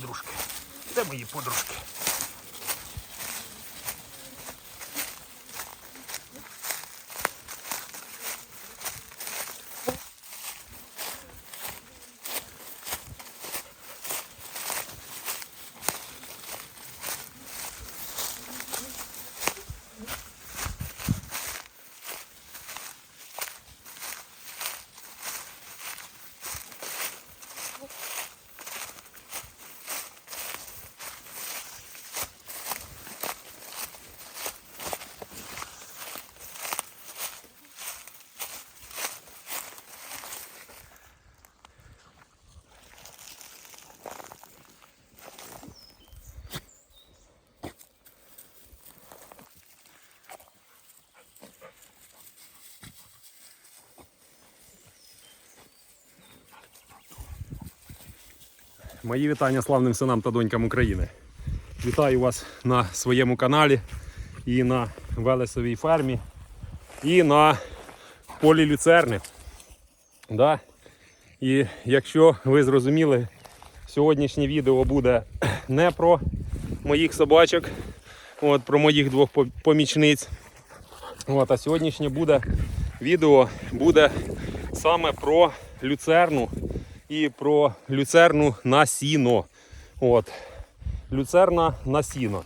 подружки? Де мої подружки? Мої вітання славним синам та донькам України. Вітаю вас на своєму каналі і на Велесовій фермі, і на полі люцерни. Да? І якщо ви зрозуміли, сьогоднішнє відео буде не про моїх собачок, от, про моїх двох помічниць. От, а сьогоднішнє буде відео буде саме про люцерну і про люцерну на сіно. От. Люцерна на сіно.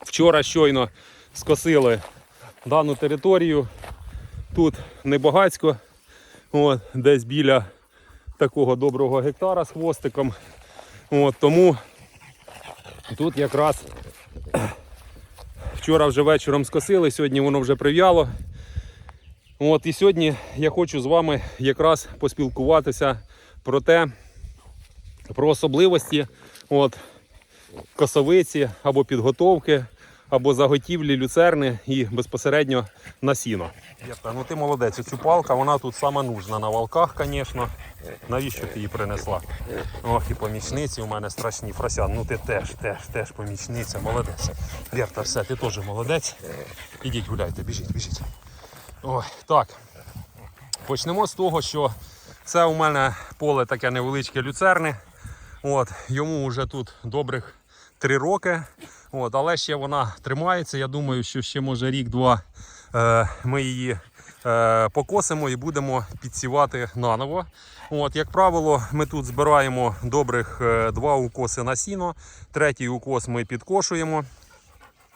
Вчора щойно скосили дану територію. Тут небагацько, от, десь біля такого доброго гектара з хвостиком. От, тому тут якраз вчора вже вечором скосили, сьогодні воно вже прив'яло. От, і сьогодні я хочу з вами якраз поспілкуватися про те, про особливості от, косовиці або підготовки, або заготівлі люцерни і безпосередньо на сіно. Єпта, ну ти молодець, цю палка, вона тут сама нужна на валках, звісно. Навіщо ти її принесла? Ох, і помічниці у мене страшні фросян. Ну ти теж, теж, теж помічниця, молодець. Вірта, все, ти теж молодець. Ідіть гуляйте, біжіть, біжіть. Ой, так. Почнемо з того, що це у мене поле таке невеличке люцерни. От, йому вже тут добрих три роки. От, але ще вона тримається. Я думаю, що ще може рік-два е, ми її е, покосимо і будемо підсівати наново. От, як правило, ми тут збираємо добрих е, два укоси на сіно, третій укос ми підкошуємо.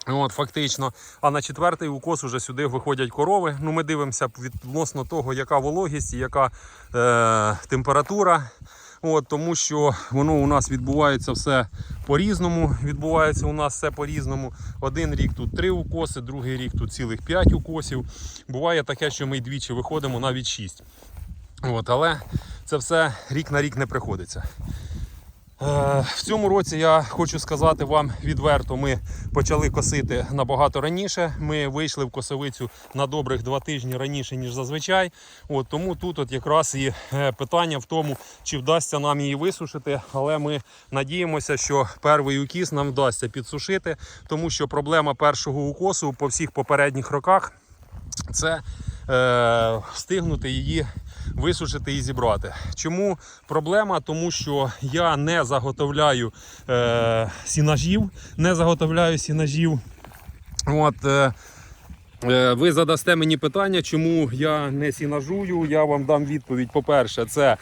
От, фактично. А на четвертий укос уже сюди виходять корови. Ну, ми дивимося відносно того, яка вологість і яка е, температура. От, тому що воно у нас відбувається все по-різному. Відбувається у нас все по-різному. Один рік тут три укоси, другий рік тут цілих п'ять укосів. Буває таке, що ми двічі виходимо навіть шість. От, але це все рік на рік не приходиться. Е, В цьому році я хочу сказати вам відверто, ми почали косити набагато раніше. Ми вийшли в косовицю на добрих два тижні раніше, ніж зазвичай. От, тому тут от якраз і е, питання в тому, чи вдасться нам її висушити. Але ми надіємося, що перший укіс нам вдасться підсушити, тому що проблема першого укосу по всіх попередніх роках це е, встигнути її висушити і зібрати. Чому проблема? Тому що я не заготовляю е, сінажів, не заготовляю сінажів. От, е, е, ви задасте мені питання, чому я не сінажую. Я вам дам відповідь. По-перше, це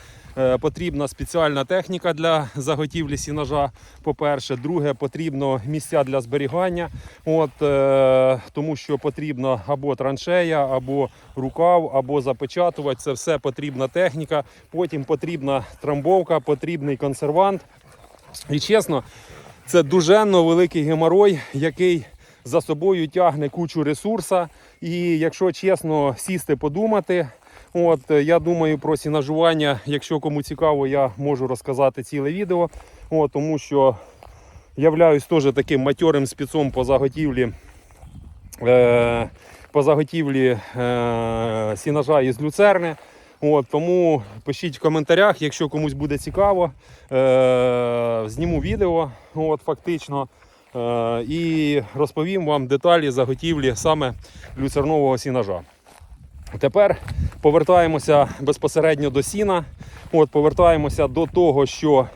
потрібна спеціальна техніка для заготівлі сінажа. По-перше, друге, потрібно місця для зберігання. От, е, тому що потрібна або траншея, або рукав, або запечатувати. Це все потрібна техніка. Потім потрібна трамбовка, потрібний консервант. І чесно, це дуженно великий геморой, який за собою тягне кучу ресурса. І якщо чесно сісти подумати, от е, я думаю про сінажування, якщо кому цікаво, я можу розказати ціле відео. От, тому що являюсь теж таким матьорим спецом по заготівлі. Е, по заготівлі е, сінажа із люцерни. От, тому пишіть в коментарях, якщо комусь буде цікаво. Е, зніму відео, от, фактично, е, і розповім вам деталі заготівлі саме люцернового сінажа. Тепер повертаємося безпосередньо до сіна. От, повертаємося до того, що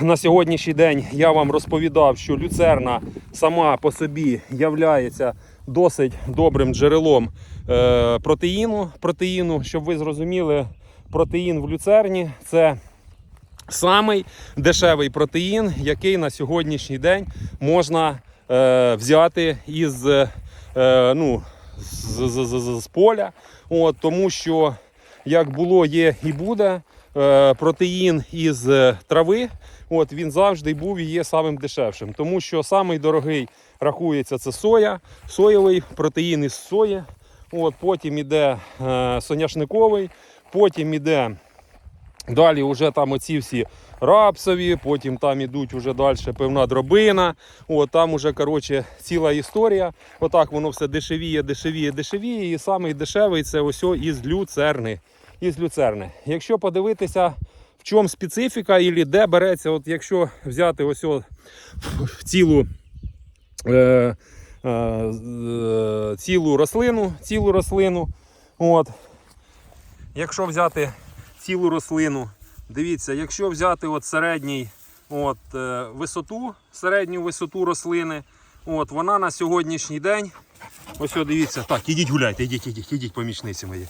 на сьогоднішній день я вам розповідав, що люцерна сама по собі являється досить добрим джерелом е, протеїну. протеїну. Щоб ви зрозуміли, протеїн в люцерні це самий дешевий протеїн, який на сьогоднішній день можна е, взяти із, е, ну, з, з, з, з, поля. От, тому що як було, є і буде е, протеїн із е, трави. От, він завжди був і є самим дешевшим. Тому що самий дорогий рахується це соя, соєвий протеїн із сої. От, потім іде е, соняшниковий, потім іде Далі вже там оці всі рапсові, потім там ідуть вже далі певна дробина. От, там уже коротше, ціла історія. Отак воно все дешевіє, дешевіє, дешевіє. І самий дешевий це ось із люцерни. Із люцерни. Якщо подивитися, в чому специфіка і де береться, от якщо взяти ось цілу. Е, е, е, цілу рослину, цілу рослину. От. Якщо взяти цілу рослину. Дивіться, якщо взяти от середній от, е, висоту, середню висоту рослини, от, вона на сьогоднішній день. Ось о, дивіться, так, ідіть гуляйте, ідіть, ідіть, ідіть, помічниці мої.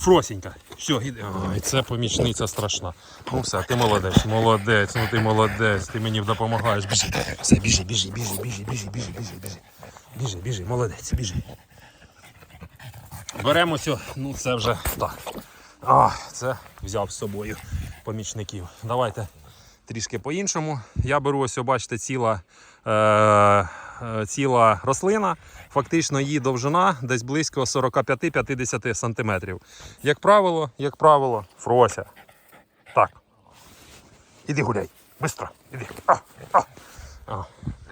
Фросінька. Все, іди. Це помічниця страшна. Ну все, ти молодець, молодець, ну ти молодець, ти мені допомагаєш. Біжи. Все, біжи, біжи, біжи, біжи, біжи, біжи, біжи, біжи. Біжи, біжи, молодець, біжи. Беремося, ну це вже так. А, це взяв з собою помічників. Давайте трішки по-іншому. Я беру ось, бачите, ціла, е, е, ціла рослина. Фактично її довжина десь близько 45-50 см. Як правило, як правило, фрося. Так. Іди гуляй. Бистро. Іди. А, а. А,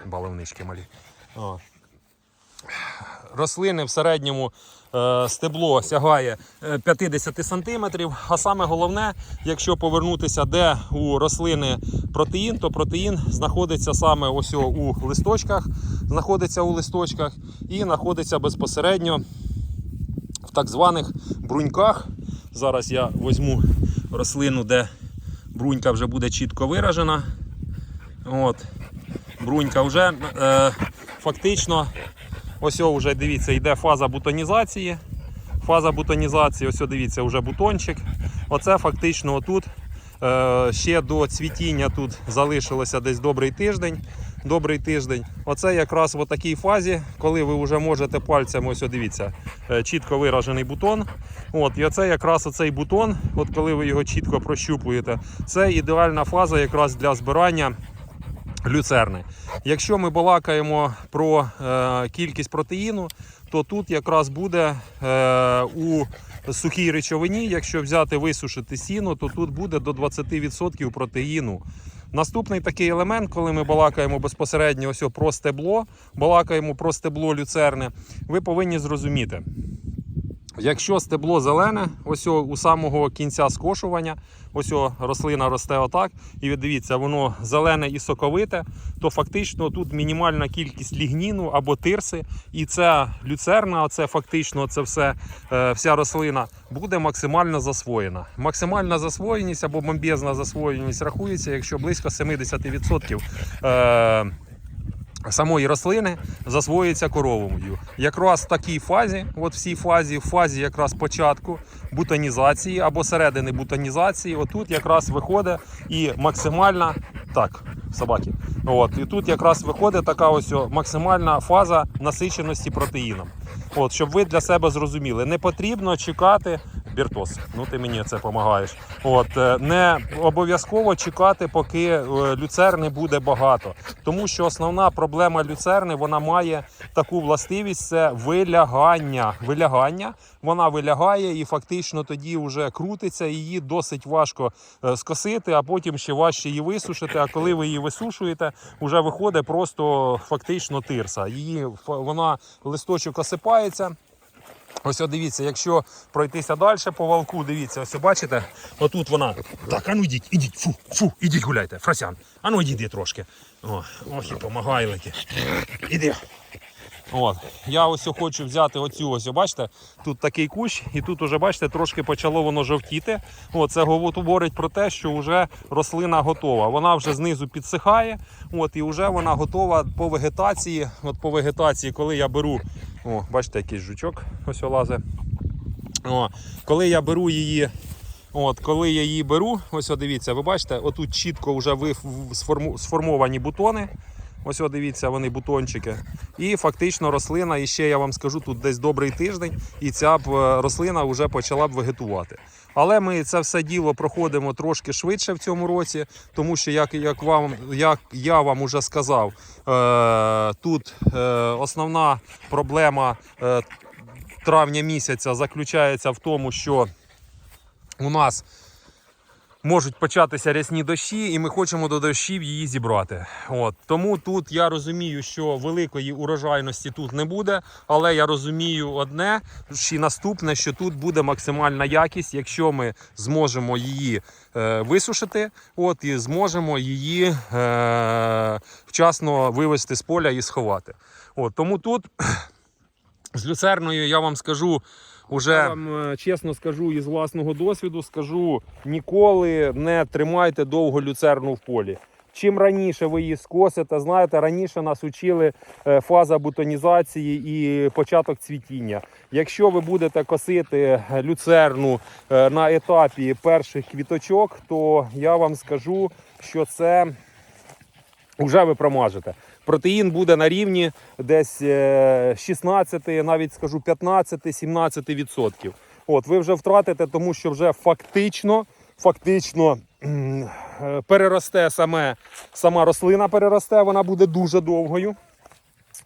баловнички малі. А. Рослини в середньому стебло сягає е, 50 см. А саме головне, якщо повернутися, де у рослини протеїн, то протеїн знаходиться саме ось у листочках, знаходиться у листочках і знаходиться безпосередньо в так званих бруньках. Зараз я візьму рослину, де брунька вже буде чітко виражена. От. Брунька вже е, фактично Ось вже дивіться, йде фаза бутонізації. Фаза бутонізації, ось дивіться, вже бутончик. Оце фактично отут. Е, ще до цвітіння тут залишилося десь добрий тиждень. Добрий тиждень. Оце якраз в такій фазі, коли ви вже можете пальцем, ось дивіться, е, чітко виражений бутон. От, і оце якраз оцей бутон, от коли ви його чітко прощупуєте, це ідеальна фаза якраз для збирання люцерни. Якщо ми балакаємо про е, кількість протеїну, то тут якраз буде е, у сухій речовині, якщо взяти висушити сіно, то тут буде до 20% протеїну. Наступний такий елемент, коли ми балакаємо безпосередньо ось про стебло, балакаємо про стебло люцерни, ви повинні зрозуміти. Якщо стебло зелене, ось у самого кінця скошування, ось рослина росте отак, і дивіться, воно зелене і соковите, то фактично тут мінімальна кількість лігніну або тирси, і ця люцерна, це фактично це все, е, вся рослина буде максимально засвоєна. Максимальна засвоєність або бомбезна засвоєність рахується, якщо близько 70% е, самої рослини засвоюється коровою. Якраз в такій фазі, от в цій фазі, в фазі якраз початку бутонізації або середини бутонізації, отут якраз виходить і максимальна так, собаки. От, і тут якраз виходить така ось максимальна фаза насиченості протеїном. От, щоб ви для себе зрозуміли, не потрібно чекати. Біртос, ну ти мені це допомагаєш. От е, не обов'язково чекати, поки е, люцерни буде багато, тому що основна проблема люцерни вона має таку властивість: це вилягання. Вилягання вона вилягає і фактично тоді вже крутиться. Її досить важко е, скосити, а потім ще важче її висушити. А коли ви її висушуєте, вже виходить просто фактично тирса. Її вона листочок осипається. Ось о, дивіться, якщо пройтися далі по валку, дивіться, ось бачите, отут вона. Так, а ну йдіть, ідіть, фу, фу, ідіть гуляйте, фросян. А ну йдіть трошки. О, ох і помагайлики. Іди. От. Я ось хочу взяти оцю ось, бачите, тут такий кущ, і тут уже, бачите, трошки почало воно жовтіти. От, це говорить про те, що вже рослина готова. Вона вже знизу підсихає, от, і вже вона готова по вегетації. От по вегетації, коли я беру, о, бачите, якийсь жучок ось лазить. О, коли я беру її. От, коли я її беру, ось о, дивіться, ви бачите, отут чітко вже сформовані бутони. Ось о, дивіться, вони бутончики. І фактично рослина, і ще я вам скажу, тут десь добрий тиждень, і ця б е, рослина вже почала б вегетувати. Але ми це все діло проходимо трошки швидше в цьому році, тому що, як, як, вам, як я вам уже сказав, е, тут е, основна проблема е, травня місяця заключається в тому, що у нас можуть початися рясні дощі, і ми хочемо до дощів її зібрати. От. Тому тут я розумію, що великої урожайності тут не буде, але я розумію одне і наступне, що тут буде максимальна якість, якщо ми зможемо її е, висушити, от, і зможемо її е, вчасно вивезти з поля і сховати. От, тому тут з люцерною я вам скажу. Уже я вам е, чесно скажу із власного досвіду, скажу ніколи не тримайте довго люцерну в полі. Чим раніше ви її скосите, знаєте, раніше нас учили е, фаза бутонізації і початок цвітіння. Якщо ви будете косити люцерну е, на етапі перших квіточок, то я вам скажу, що це вже ви промажете. Протеїн буде на рівні десь е, 16, навіть скажу 15-17%. От, ви вже втратите, тому що вже фактично, фактично е, переросте саме, сама рослина переросте, вона буде дуже довгою.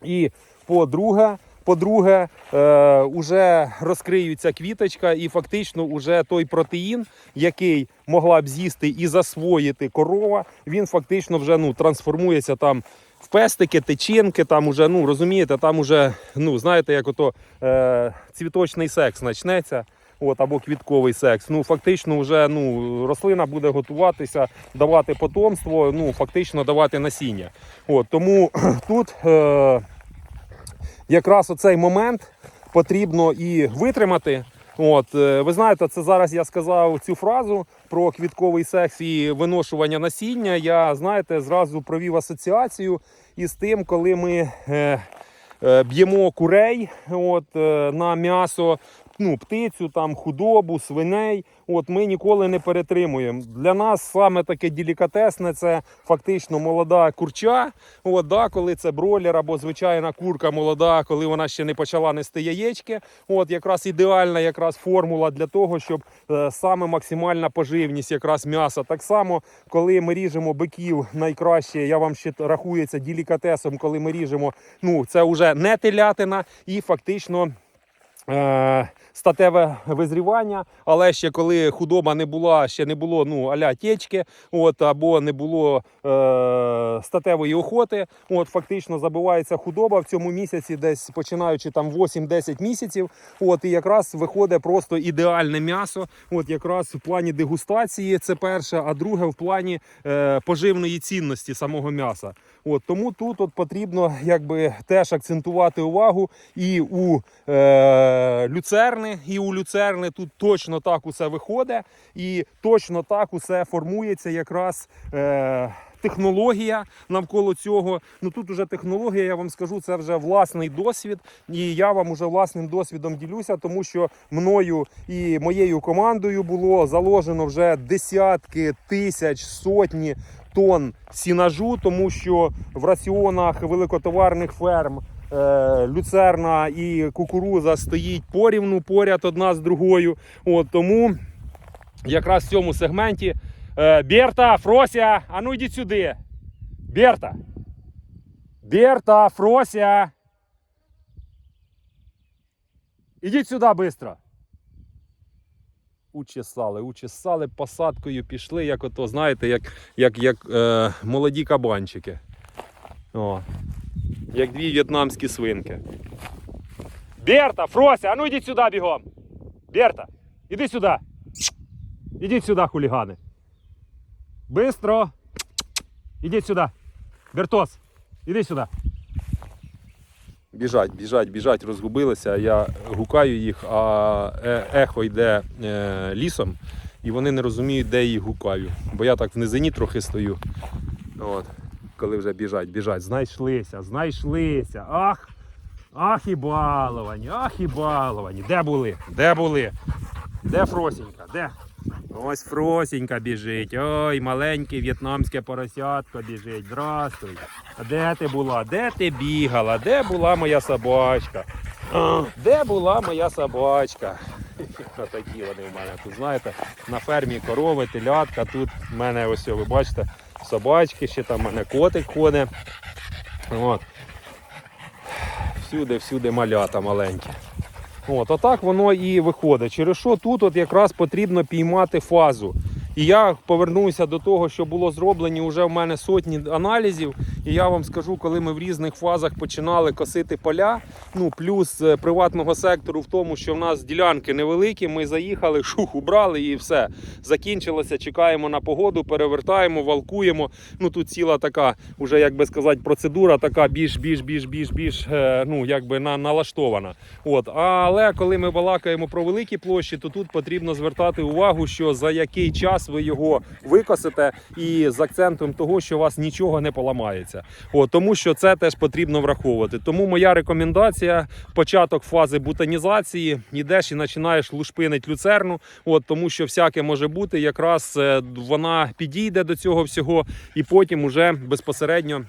І по-друге, по-друге, е, уже розкриється квіточка, і фактично уже той протеїн, який могла б з'їсти і засвоїти корова, він фактично вже ну, трансформується там в пестики, течінки, там уже, ну розумієте, там уже, ну знаєте, як ото е, цвіточний секс почнеться. От, або квітковий секс. Ну, фактично, вже ну, рослина буде готуватися, давати потомство, ну, фактично давати насіння. От, тому тут е, якраз оцей момент потрібно і витримати. От, е, ви знаєте, це зараз я сказав цю фразу про квітковий секс і виношування насіння. Я знаєте, зразу провів асоціацію із тим, коли ми е, е, б'ємо курей от, е, на м'ясо. Ну, птицю, там, худобу, свиней. От ми ніколи не перетримуємо. Для нас саме таке делікатесне це фактично молода курча. От, да, коли це бройлер або звичайна курка молода, коли вона ще не почала нести яєчки. От якраз ідеальна якраз формула для того, щоб е, саме максимальна поживність якраз м'яса. Так само, коли ми ріжемо биків, найкраще я вам ще рахується делікатесом, коли ми ріжемо, ну це вже не телятина і фактично. Е, статеве визрівання, але ще коли худоба не була, ще не було ну, аля течки, от, або не було е, статевої охоти, от, фактично забивається худоба в цьому місяці, десь починаючи там 8-10 місяців. От, і якраз виходить просто ідеальне м'ясо. От, якраз в плані дегустації це перше, а друге в плані е, поживної цінності самого м'яса. От, тому тут от потрібно якби, теж акцентувати увагу і у е, люцерни, і у люцерни тут точно так усе виходить, і точно так усе формується якраз. Е, Технологія навколо цього. Ну тут уже технологія, я вам скажу, це вже власний досвід, і я вам уже власним досвідом ділюся, тому що мною і моєю командою було заложено вже десятки тисяч, сотні тонн сінажу, тому що в раціонах великотоварних ферм е, люцерна і кукуруза стоїть порівну поряд одна з другою. От тому якраз в цьому сегменті е, Берта, Фрося, а ну йдіть сюди. Берта. Берта, Фрося. Ідіть сюди швидко. Учесали, учесали, посадкою пішли, як ото, знаєте, як, як, як е, молоді кабанчики. О, як дві в'єтнамські свинки. Берта, Фрося, а ну йдіть сюди бігом. Берта, іди сюди. Ідіть сюди, хулігани. Бистро. Ідіть сюди. Бертос, іди сюди. Біжать, біжать, біжать, розгубилися. Я гукаю їх, а е- ехо йде е, лісом, і вони не розуміють, де їх гукаю. Бо я так в низині трохи стою. От, коли вже біжать, біжать. Знайшлися, знайшлися. Ах! Ах і баловані, ах і баловані. Де були? Де були? Де Фросінька? Де? Ось Фросінька біжить. Ой, маленьке в'єтнамське поросятко біжить. Здравствуй. А де ти була? Де ти бігала? Де була моя собачка? А, Де була моя собачка? Отакі вони в мене тут, знаєте, на фермі корови, телятка. Тут в мене ось, ви бачите, собачки, ще там в мене котик ходить. От. Всюди, всюди малята маленькі. От, отак воно і виходить. Через що тут от якраз потрібно піймати фазу. І я повернуся до того, що було зроблені вже в мене сотні аналізів. І я вам скажу, коли ми в різних фазах починали косити поля, ну плюс е, приватного сектору в тому, що в нас ділянки невеликі, ми заїхали, шух, убрали і все. Закінчилося, чекаємо на погоду, перевертаємо, валкуємо. Ну тут ціла така, уже як би сказати, процедура така більш, більш, більш, більш, більш, е, ну якби на, налаштована. От, але коли ми балакаємо про великі площі, то тут потрібно звертати увагу, що за який час ви його викосите, і з акцентом того, що у вас нічого не поламається. От, тому що це теж потрібно враховувати. Тому моя рекомендація: початок фази бутанізації, йдеш і починаєш лушпинить люцерну. От, тому що всяке може бути, якраз е, вона підійде до цього всього, і потім уже безпосередньо.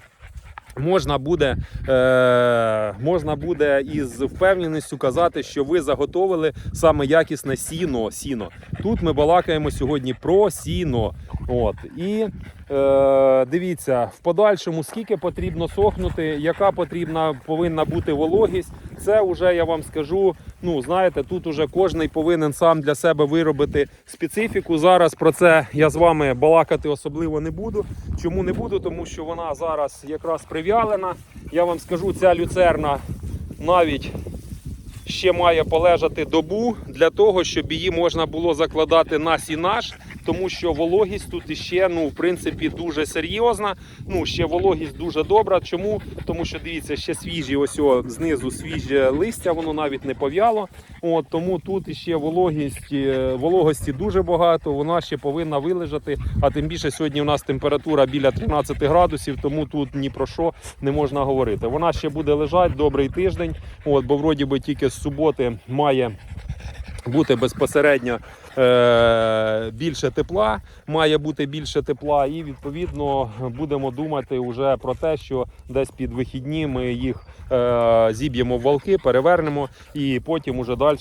Можна буде, е, можна буде із впевненістю казати, що ви заготовили саме якісне сіно. сіно. Тут ми балакаємо сьогодні про сіно. От. І дивіться, в подальшому скільки потрібно сохнути, яка потрібна повинна бути вологість. Це вже я вам скажу. Ну, знаєте, тут уже кожний повинен сам для себе виробити специфіку. Зараз про це я з вами балакати особливо не буду. Чому не буду? Тому що вона зараз якраз прив'ялена. Я вам скажу, ця люцерна навіть ще має полежати добу для того, щоб її можна було закладати на сінаж, тому що вологість тут іще, ну, в принципі, дуже серйозна. Ну, ще вологість дуже добра. Чому? Тому що дивіться, ще свіжі, ось о, знизу свіже листя, воно навіть не пов'яло. От, тому тут іще вологість, е, вологості дуже багато, вона ще повинна вилежати. А тим більше сьогодні у нас температура біля 13 градусів, тому тут ні про що не можна говорити. Вона ще буде лежати добрий тиждень, от, бо вроді би тільки з суботи має бути безпосередньо більше тепла, має бути більше тепла, і відповідно будемо думати вже про те, що десь під вихідні ми їх е, зіб'ємо в валки, перевернемо, і потім уже далі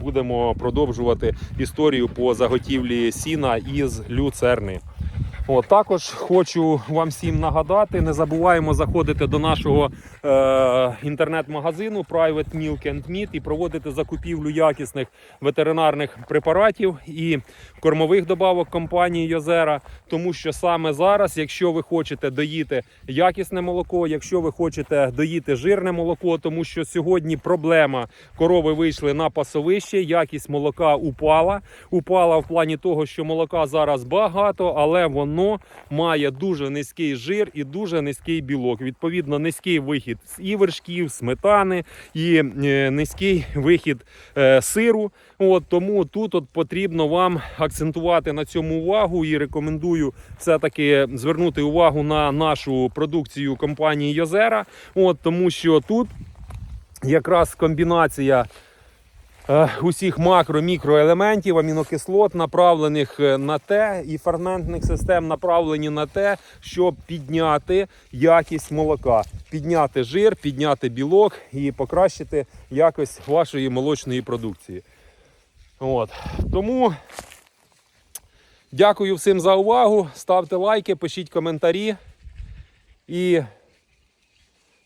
будемо продовжувати історію по заготівлі сіна із люцерни. От, також хочу вам всім нагадати: не забуваємо заходити до нашого е, інтернет-магазину Private Milk and Meat і проводити закупівлю якісних ветеринарних препаратів і кормових добавок компанії Йозера. Тому що саме зараз, якщо ви хочете доїти якісне молоко, якщо ви хочете доїти жирне молоко, тому що сьогодні проблема корови вийшли на пасовище, якість молока упала. Упала в плані того, що молока зараз багато, але воно має дуже низький жир і дуже низький білок. Відповідно, низький вихід з і сметани, і е, низький вихід е, сиру. От тому тут от потрібно вам акцентувати на цьому увагу і рекомендую все-таки звернути увагу на нашу продукцію компанії Йозера. От тому що тут якраз комбінація усіх макро-мікроелементів, амінокислот, направлених е, на те, і ферментних систем направлені на те, щоб підняти якість молока, підняти жир, підняти білок і покращити якість вашої молочної продукції. От. Тому дякую всім за увагу. Ставте лайки, пишіть коментарі. І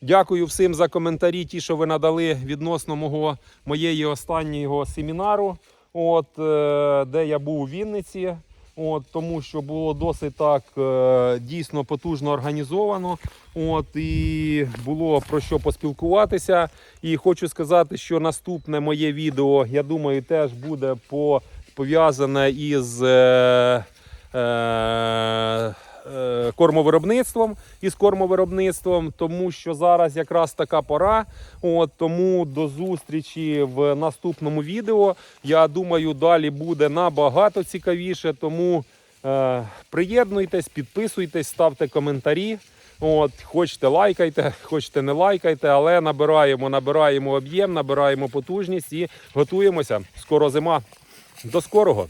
дякую всім за коментарі, ті, що ви надали відносно мого, моєї останнього семінару, от, е, де я був у Вінниці. От, тому що було досить так е, дійсно потужно організовано. От, і було про що поспілкуватися. І хочу сказати, що наступне моє відео, я думаю, теж буде пов'язане із е, е, кормовиробництвом і з кормовиробництвом, тому що зараз якраз така пора. От тому до зустрічі в наступному відео. Я думаю, далі буде набагато цікавіше. Тому е, приєднуйтесь, підписуйтесь, ставте коментарі. От, хочете лайкайте, хочете не лайкайте, але набираємо, набираємо об'єм, набираємо потужність і готуємося. Скоро зима. До скорого!